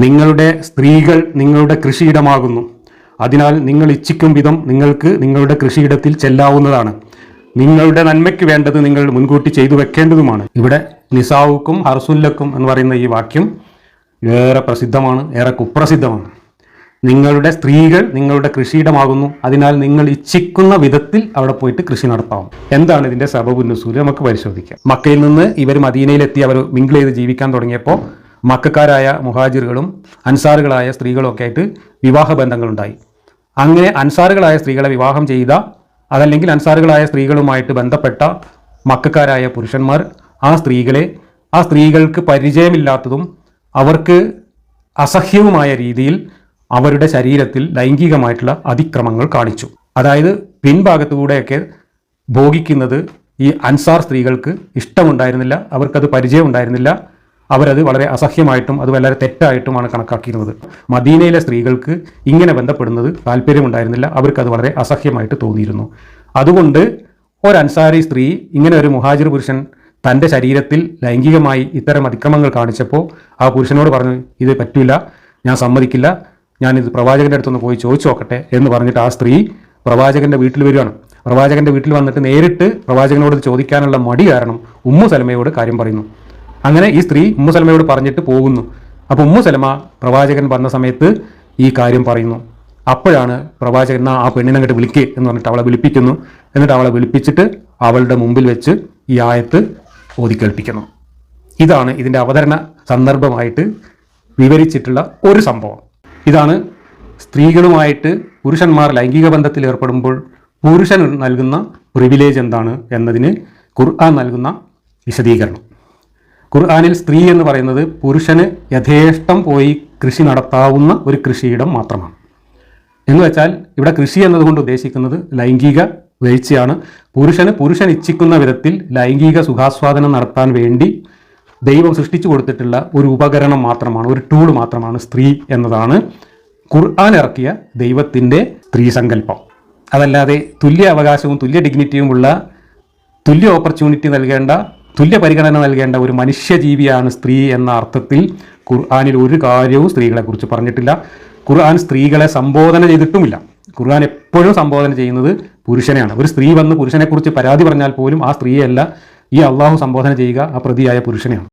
നിങ്ങളുടെ സ്ത്രീകൾ നിങ്ങളുടെ കൃഷിയിടമാകുന്നു. അതിനാൽ നിങ്ങൾ ഇച്ഛിക്കും വിധം നിങ്ങൾക്ക് നിങ്ങളുടെ കൃഷിയിടത്തിൽ ചെല്ലാവുന്നതാണ്. നിങ്ങളുടെ നന്മയ്ക്ക് വേണ്ടത് നിങ്ങൾ മുൻകൂട്ടി ചെയ്തു വെക്കേണ്ടതുമാണ്. ഇവിടെ നിസാവുക്കും ഹർസുല്ലക്കും എന്ന് പറയുന്ന ഈ വാക്യം ഏറെ പ്രസിദ്ധമാണ് ഏറെ കുപ്രസിദ്ധമാണ്. നിങ്ങളുടെ സ്ത്രീകൾ നിങ്ങളുടെ കൃഷിയിടമാകുന്നു. അതിനാൽ നിങ്ങൾ ഇച്ഛിക്കുന്ന വിധത്തിൽ അവിടെ പോയിട്ട് കൃഷി നടത്താം എന്താണ് ഇതിന്റെ സബബുന്നുസൂൽ നമുക്ക് പരിശോധിക്കാം. മക്കയിൽ നിന്ന് ഇവർ മദീനയിലെത്തി അവർ മിങ്കിൾ ചെയ്ത് ജീവിക്കാൻ തുടങ്ങിയപ്പോൾ മക്കാരായ മുഹാജിറുകളും അൻസാറുകളായ സ്ത്രീകളും ഒക്കെ ആയിട്ട് വിവാഹ ബന്ധങ്ങളുണ്ടായി അങ്ങനെ അൻസാറുകളായ സ്ത്രീകളെ വിവാഹം ചെയ്ത അതല്ലെങ്കിൽ അൻസാറുകളായ സ്ത്രീകളുമായിട്ട് ബന്ധപ്പെട്ട മക്കാരായ പുരുഷന്മാർ ആ സ്ത്രീകളെ ആ സ്ത്രീകൾക്ക് പരിചയമില്ലാത്തതും അവർക്ക് അസഹ്യവുമായ രീതിയിൽ അവരുടെ ശരീരത്തിൽ ലൈംഗികമായിട്ടുള്ള അതിക്രമങ്ങൾ കാണിച്ചു. അതായത് പിൻഭാഗത്തുകൂടെയൊക്കെ ഭോഗിക്കുന്നത് ഈ അൻസാർ സ്ത്രീകൾക്ക് ഇഷ്ടമുണ്ടായിരുന്നില്ല അവർക്കത് പരിചയമുണ്ടായിരുന്നില്ല. അവരത് വളരെ അസഹ്യമായിട്ടും അത് വളരെ തെറ്റായിട്ടുമാണ് കണക്കാക്കിയിരുന്നത്. മദീനയിലെ സ്ത്രീകൾക്ക് ഇങ്ങനെ ബന്ധപ്പെടുന്നത് താല്പര്യമുണ്ടായിരുന്നില്ല. അത് വളരെ അസഹ്യമായിട്ട് തോന്നിയിരുന്നു. അതുകൊണ്ട് ഒരു അൻസാരി സ്ത്രീ ഇങ്ങനെ ഒരു മുഹാജിർ പുരുഷൻ തന്റെ ശരീരത്തിൽ ലൈംഗികമായി ഇത്തരം അതിക്രമങ്ങൾ കാണിച്ചപ്പോൾ ആ പുരുഷനോട് പറഞ്ഞു ഇത് പറ്റില്ല ഞാൻ സമ്മതിക്കില്ല ഞാനിത് പ്രവാചകന്റെ അടുത്തൊന്ന് പോയി ചോദിച്ചു നോക്കട്ടെ എന്ന് പറഞ്ഞിട്ട് ആ സ്ത്രീ പ്രവാചകന്റെ വീട്ടിൽ വരികയാണ്. പ്രവാചകന്റെ വീട്ടിൽ വന്നിട്ട് നേരിട്ട് പ്രവാചകനോട് ചോദിക്കാനുള്ള മടി കാരണം ഉമ്മു സലമയോട് കാര്യം പറയുന്നു. അങ്ങനെ ഈ സ്ത്രീ ഉമ്മു സലമയോട് പറഞ്ഞിട്ട് പോകുന്നു. അപ്പോൾ ഉമ്മു സലമ പ്രവാചകൻ വന്ന സമയത്ത് ഈ കാര്യം പറയുന്നു. അപ്പോഴാണ് പ്രവാചകൻ ആ പെണ്ണിനെ അങ്ങോട്ട് വിളിക്കുക എന്ന് പറഞ്ഞിട്ട് അവളെ വിളിപ്പിക്കുന്നു. എന്നിട്ട് അവളെ വിളിപ്പിച്ചിട്ട് അവളുടെ മുമ്പിൽ വെച്ച് ഈ ആയത്ത് ഓതിക്കേൾപ്പിക്കുന്നു. ഇതാണ് ഇതിന്റെ അവതരണ സന്ദർഭമായിട്ട് വിവരിച്ചിട്ടുള്ള ഒരു സംഭവം. ഇതാണ് സ്ത്രീകളുമായിട്ട് പുരുഷന്മാർ ലൈംഗിക ബന്ധത്തിൽ ഏർപ്പെടുമ്പോൾ പുരുഷൻ നൽകുന്ന പ്രിവിലേജ് എന്താണ് എന്നതിന് ഖുർആൻ നൽകുന്ന വിശദീകരണം. ഖുർആനിൽ സ്ത്രീ എന്ന് പറയുന്നത് പുരുഷന് യഥേഷ്ടം പോയി കൃഷി നടത്താവുന്ന ഒരു കൃഷിയിടം മാത്രമാണ്. എന്ന് വെച്ചാൽ ഇവിടെ കൃഷി എന്നതുകൊണ്ട് ഉദ്ദേശിക്കുന്നത് ലൈംഗിക വീഴ്ചയാണ്. പുരുഷന് പുരുഷൻ ഇച്ഛിക്കുന്ന വിധത്തിൽ ലൈംഗിക സുഖാസ്വാദനം നടത്താൻ വേണ്ടി ദൈവം സൃഷ്ടിച്ചു കൊടുത്തിട്ടുള്ള ഒരു ഉപകരണം മാത്രമാണ് ഒരു ടൂൾ മാത്രമാണ് സ്ത്രീ എന്നതാണ് ഖുർആൻ ഇറക്കിയ ദൈവത്തിന്റെ സ്ത്രീ സങ്കല്പം അതല്ലാതെ തുല്യ അവകാശവും തുല്യ ഡിഗ്നിറ്റിയുമുള്ള തുല്യ ഓപ്പർച്യൂണിറ്റി നൽകേണ്ട തുല്യ പരിഗണന നൽകേണ്ട ഒരു മനുഷ്യജീവിയാണ് സ്ത്രീ എന്ന അർത്ഥത്തിൽ ഖുർആാനിൽ ഒരു കാര്യവും സ്ത്രീകളെക്കുറിച്ച് പറഞ്ഞിട്ടില്ല. ഖുർആൻ സ്ത്രീകളെ സംബോധന ചെയ്തിട്ടുമില്ല. ഖുർആൻ എപ്പോഴും സംബോധന ചെയ്യുന്നത് പുരുഷനെയാണ്. ഒരു സ്ത്രീ വന്ന് പുരുഷനെക്കുറിച്ച് പരാതി പറഞ്ഞാൽ പോലും ആ സ്ത്രീയല്ല ഈ അള്ളാഹു സംബോധന ചെയ്യുക ആ പ്രതിയായ പുരുഷനെയാണ്.